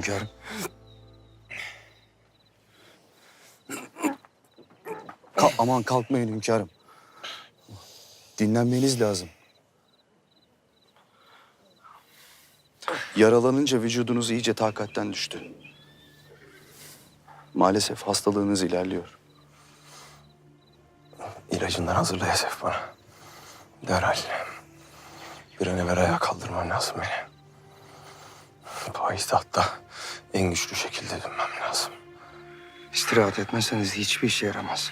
Hünkârım. Ka- aman kalkmayın hünkârım. Dinlenmeniz lazım. Yaralanınca vücudunuz iyice takatten düştü. Maalesef hastalığınız ilerliyor. İlacından hazırla Esef bana. Derhal. Bir an evvel ayağa kaldırman lazım beni. Payitahtta en güçlü şekilde dönmem lazım. İstirahat etmezseniz hiçbir işe yaramaz.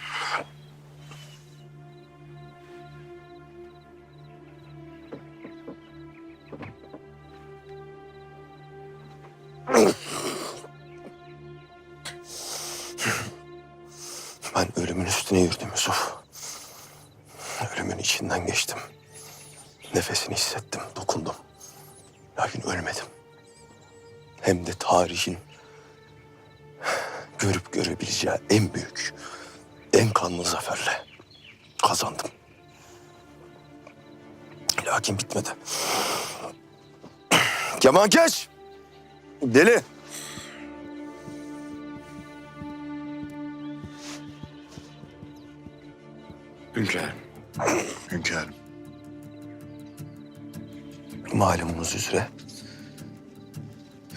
Tarihin görüp görebileceği en büyük, en kanlı zaferle kazandım. Lakin bitmedi. Kemal geç! Deli! Hünkârım. Hünkârım. Malumunuz üzere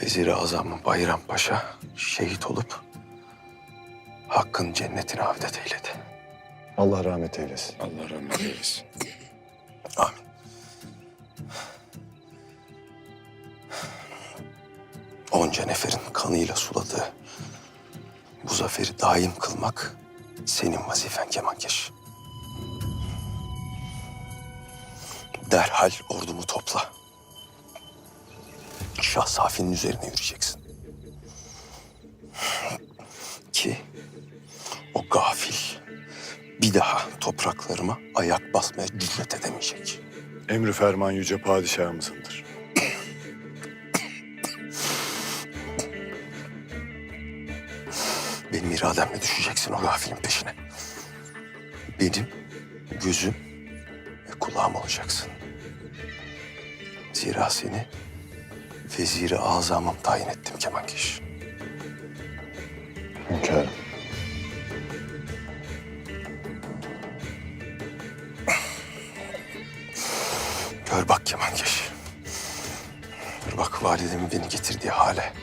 Vezir-i Azam Bayram Paşa şehit olup Hakk'ın cennetine avdet eyledi. Allah rahmet eylesin. Allah rahmet eylesin. Amin. Onca neferin kanıyla suladığı bu zaferi daim kılmak senin vazifen Kemankeş. Derhal ordumu topla. Şah Safi'nin üzerine yürüyeceksin. Ki o gafil bir daha topraklarıma ayak basmaya cüret edemeyecek. Emri ferman yüce padişahımızındır. Benim irademle düşeceksin o gafilin peşine. Benim gözüm ve kulağım olacaksın. Zira seni veziri azamım tayin ettim Kemankeş. Hünkârım. Gör bak Kemankeş. Gör bak validemin beni getirdiği hale.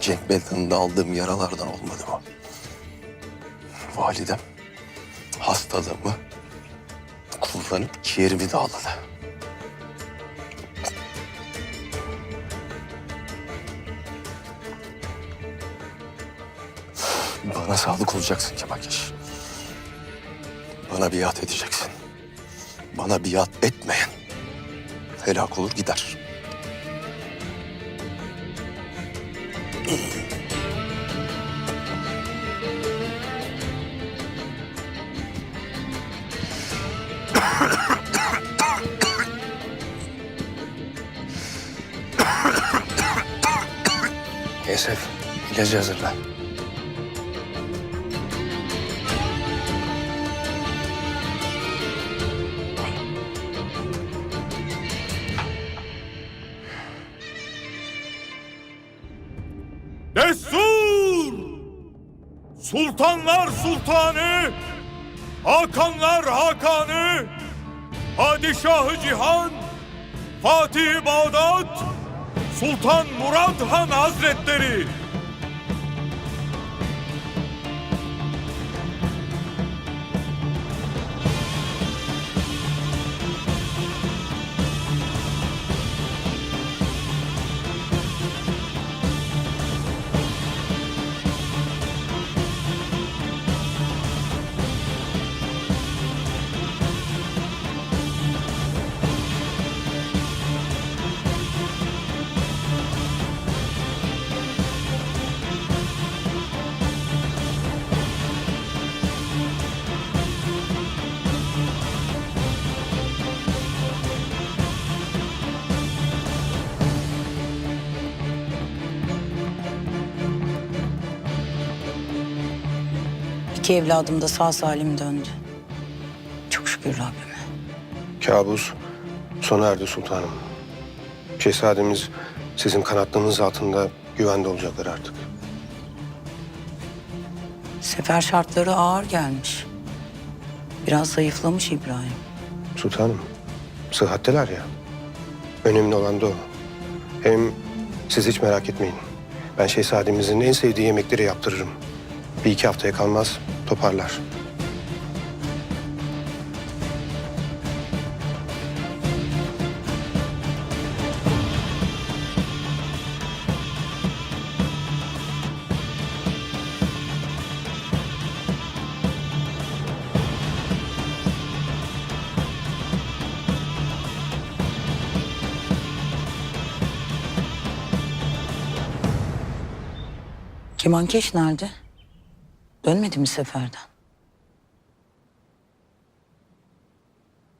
Cenk meydanında aldığım yaralardan olmadı bu. Validem hastalığımı kullanıp ciğerimi dağladı. Bana sadık olacaksın Kemalkeş. Bana biat edeceksin. Bana biat etmeyen helak olur gider. Esef, ilacı hazırla. Sultanlar Sultanı, Hakanlar Hakanı, Padişahı Cihan, Fatih Bağdat, Sultan Murat Han Hazretleri. İki evladım da sağ salim döndü. Çok şükür Rabbime. Kabus sona erdi sultanım. Şehzademiz sizin kanatlarınız altında güvende olacaklar artık. Sefer şartları ağır gelmiş. Biraz zayıflamış İbrahim. Sultanım, sıhhatteler ya. Önemli olan da o. Hem siz hiç merak etmeyin. Ben şehzademizin en sevdiği yemekleri yaptırırım. Bir iki haftaya kalmaz toparlar. Kemankeş nerede? Dönmedi mi seferden?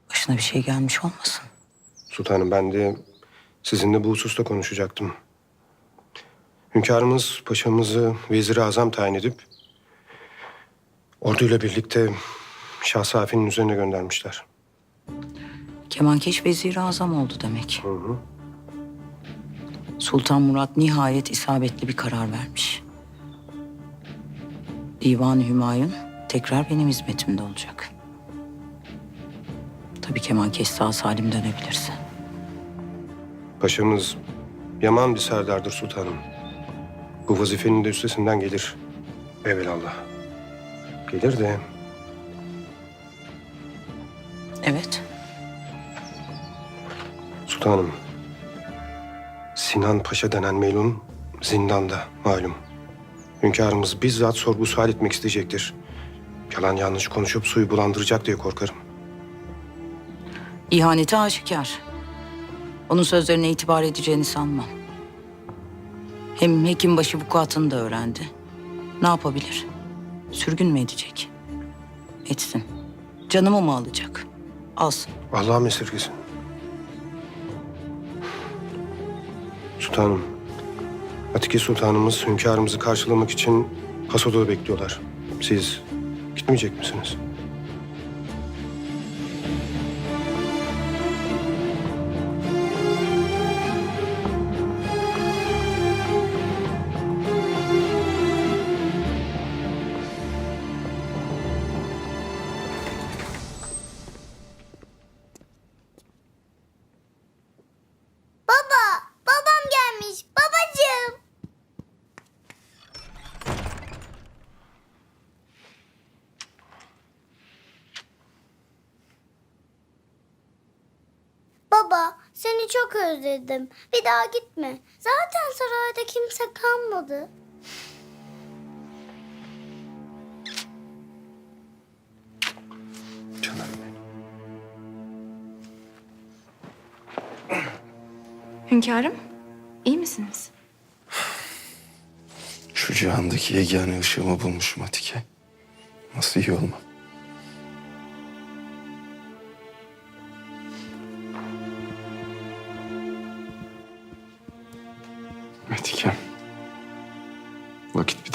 Başına bir şey gelmiş olmasın? Sultanım ben de sizinle bu hususta konuşacaktım. Hünkârımız paşamızı vezir-i azam tayin edip orduyla birlikte Şah Safi'nin üzerine göndermişler. Kemankeş vezir-i azam oldu demek. Hı hı. Sultan Murat nihayet isabetli bir karar vermiş. Divan-ı Hümayun tekrar benim hizmetimde olacak. Tabii Kemankeş sağ salim dönebilirse. Paşamız yaman bir serdardır sultanım. Bu vazifenin de üstesinden gelir. Evelallah. Gelir de Evet, sultanım. Sinan Paşa denen Melun zindanda malum. Hünkârımız bizzat sorgu sual etmek isteyecektir. Yalan yanlış konuşup suyu bulandıracak diye korkarım. ihaneti aşikar. Onun sözlerine itibar edeceğini sanmam. Hem Hekimbaşı vukuatını da öğrendi. Ne yapabilir? Sürgün mü edecek? Etsin. Canımı mı alacak? Alsın. Allah'ım esirgesin. Sultanım, Atike Sultanımız hünkârımızı karşılamak için Hasodo'yu bekliyorlar. Siz gitmeyecek misiniz? Seni çok özledim. Bir daha gitme. Zaten sarayda kimse kalmadı. Canım benim. Hünkârım, iyi misiniz? Şu cihandaki yegane ışığımı bulmuşum Atike. Nasıl iyi olmam?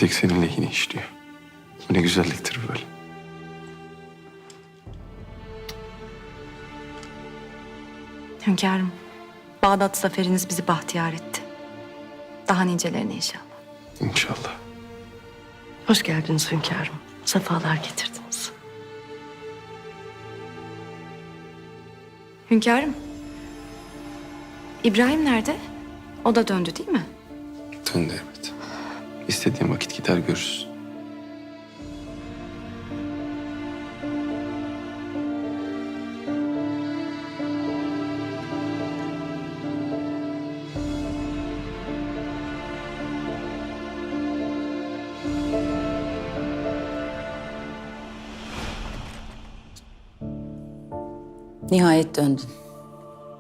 Tek senin lehine işliyor. Bu ne güzelliktir böyle. Hünkârım, Bağdat zaferiniz bizi bahtiyar etti. Daha nicelerine inşallah. İnşallah. Hoş geldiniz hünkârım. Sefalar getirdiniz. Hünkârım, İbrahim nerede? O da döndü değil mi? Döndü evet. İstediğin vakit gider görürsün. Nihayet döndün.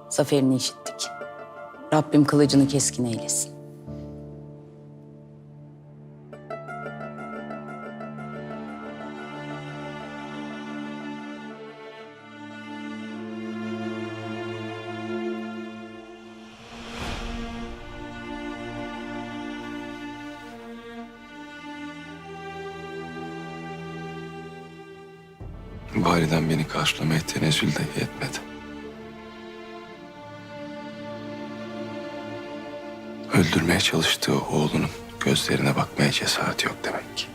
Zaferini işittik. Rabbim kılıcını keskin eylesin. Karşılamaya tenezzül dahi etmedi. Öldürmeye çalıştığı oğlunun gözlerine bakmaya cesareti yok demek ki.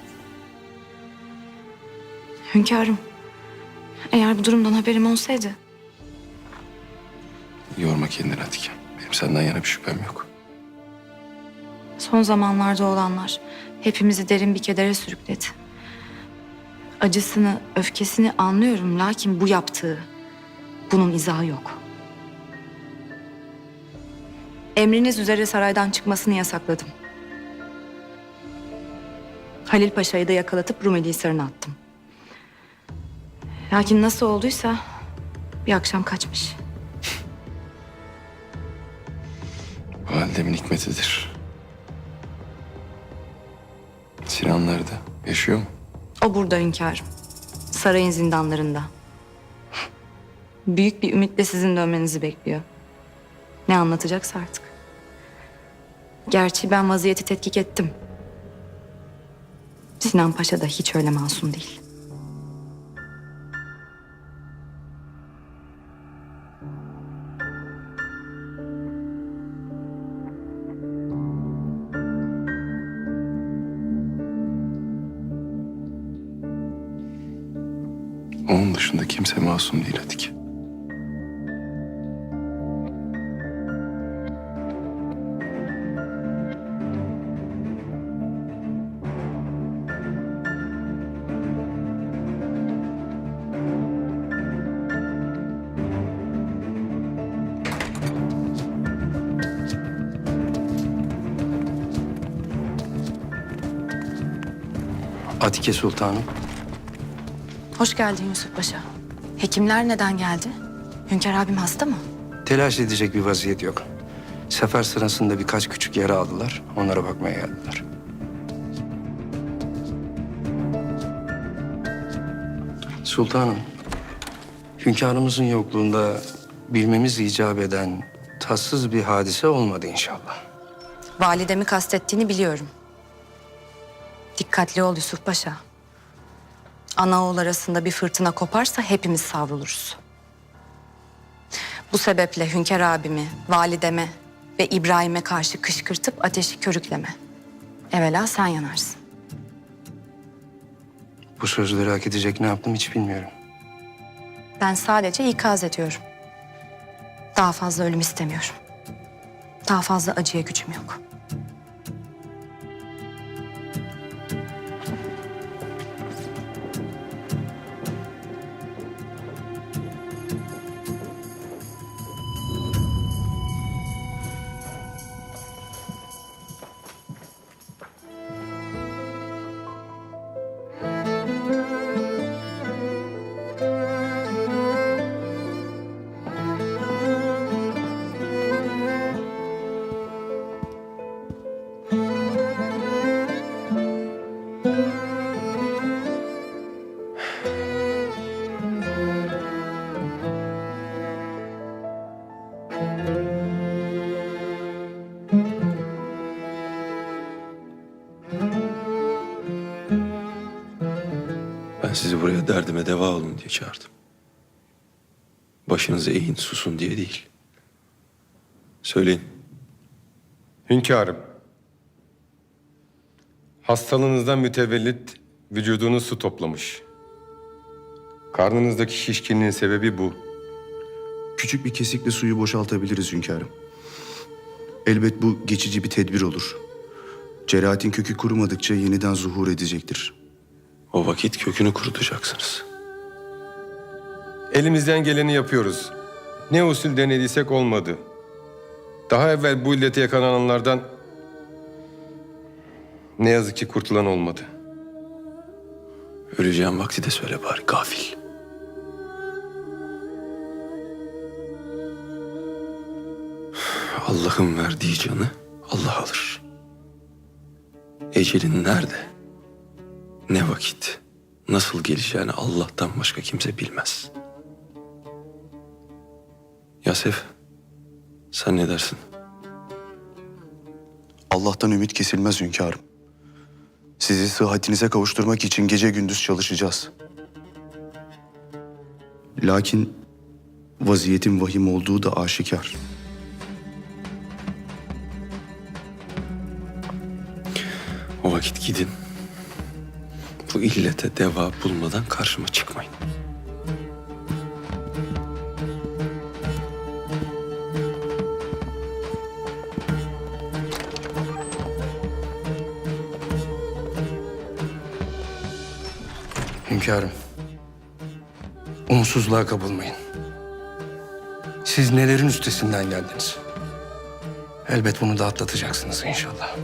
Hünkârım, eğer bu durumdan haberim olsaydı Yorma kendini Atike. Benim senden yana bir şüphem yok. son zamanlarda olanlar hepimizi derin bir kedere sürükledi. Acısını, öfkesini anlıyorum lakin bu yaptığı bunun izahı yok. Emriniz üzere saraydan çıkmasını yasakladım. Halil Paşa'yı da yakalatıp Rumeli Hisarı'na attım. Lakin nasıl olduysa bir akşam kaçmış. Validemin hikmetidir. Sinan nerede? Yaşıyor mu? O burada hünkârım. Sarayın zindanlarında. Büyük bir ümitle sizin dönmenizi bekliyor. Ne anlatacaksa artık. Gerçi ben vaziyeti tetkik ettim. Sinan Paşa da hiç öyle masum değil. Masum değil Atike. Atike Sultanım. Hoş geldin Yusuf Paşa. Hekimler neden geldi? Hünkâr abim hasta mı? Telaş edecek bir vaziyet yok. Sefer sırasında birkaç küçük yara aldılar. Onlara bakmaya geldiler. Sultanım, hünkârımızın yokluğunda bilmemiz icap eden tatsız bir hadise olmadı inşallah. Validemi kastettiğini biliyorum. Dikkatli ol Yusuf Paşa. Ana oğul arasında bir fırtına koparsa hepimiz savruluruz. Bu sebeple Hünkar abimi, valideme ve İbrahim'e karşı kışkırtıp ateşi körükleme. Evvela sen yanarsın. Bu sözleri hak edecek ne yaptım hiç bilmiyorum. Ben sadece ikaz ediyorum. Daha fazla ölüm istemiyorum. Daha fazla acıya gücüm yok. Sizi buraya derdime deva olun diye çağırdım. Başınızı eğin, susun diye değil. Söyleyin. Hünkârım. Hastalığınızdan mütevellit vücudunuz su toplamış. Karnınızdaki şişkinliğin sebebi bu. Küçük bir kesikle suyu boşaltabiliriz hünkârım. Elbet bu geçici bir tedbir olur. Cerahatin kökü kurumadıkça yeniden zuhur edecektir. O vakit kökünü kurutacaksınız. Elimizden geleni yapıyoruz. Ne usul denediysek olmadı. Daha evvel bu illete yakalananlardan ne yazık ki kurtulan olmadı. Öleceğim vakti de söyle bari gafil. Allah'ın verdiği canı Allah alır. Ecelin nerede? Ne vakit? Nasıl geleceğini Allah'tan başka kimse bilmez. Yasef, sen ne dersin? Allah'tan ümit kesilmez hünkârım. Sizi sıhhatinize kavuşturmak için gece gündüz çalışacağız. Lakin vaziyetin vahim olduğu da aşikar. O vakit gidin. Bu illete deva bulmadan karşıma çıkmayın. Hünkârım. Umutsuzluğa kapılmayın. Siz nelerin üstesinden geldiniz? Elbet bunu da atlatacaksınız inşallah.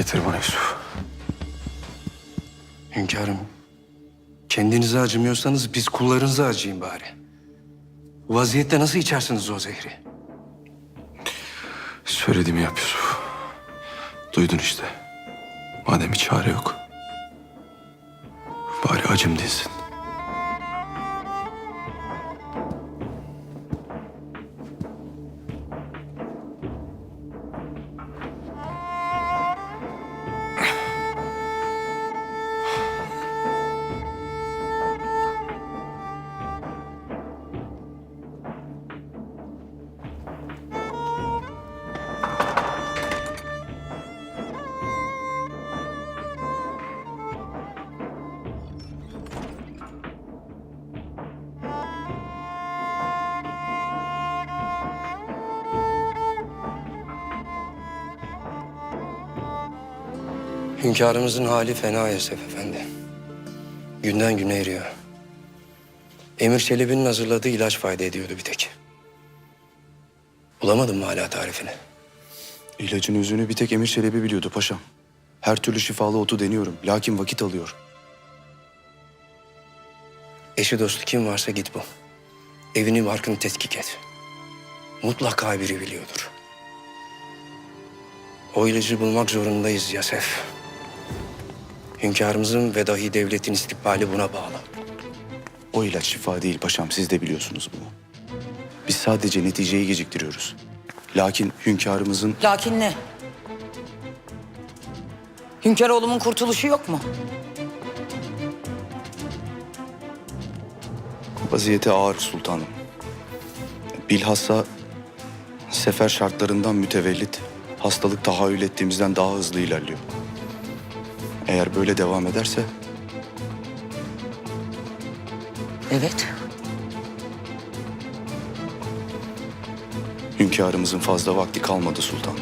Getir bana Yusuf. Hünkârım, kendinize acımıyorsanız biz kullarınıza acıyın bari. Bu vaziyette nasıl içersiniz o zehri? Söylediğimi yap Yusuf. Duydun işte. Madem bir çare yok. Bari acım dinsin. Hünkârımızın hali fena Yosef Efendi. Günden güne eriyor. Emir Çelebi'nin hazırladığı ilaç fayda ediyordu bir tek. Bulamadın mı hala tarifini? İlacın özünü bir tek Emir Çelebi biliyordu paşam. Her türlü şifalı otu deniyorum. Lakin vakit alıyor. Eşi dostu kim varsa git bul. Evini barkını tetkik et. Mutlaka biri biliyordur. O ilacı bulmak zorundayız Yasef. Hünkârımızın ve dahi devletin istikbali buna bağlı. O ilaç şifa değil paşam. Siz de biliyorsunuz bunu. Biz sadece neticeyi geciktiriyoruz. Lakin hünkârımızın Lakin ne? Hünkâroğlumun kurtuluşu yok mu? vaziyeti ağır sultanım. Bilhassa sefer şartlarından mütevellit hastalık tahayyül ettiğimizden daha hızlı ilerliyor. Eğer böyle devam ederse Evet. hünkârımızın fazla vakti kalmadı sultan.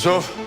Yusuf.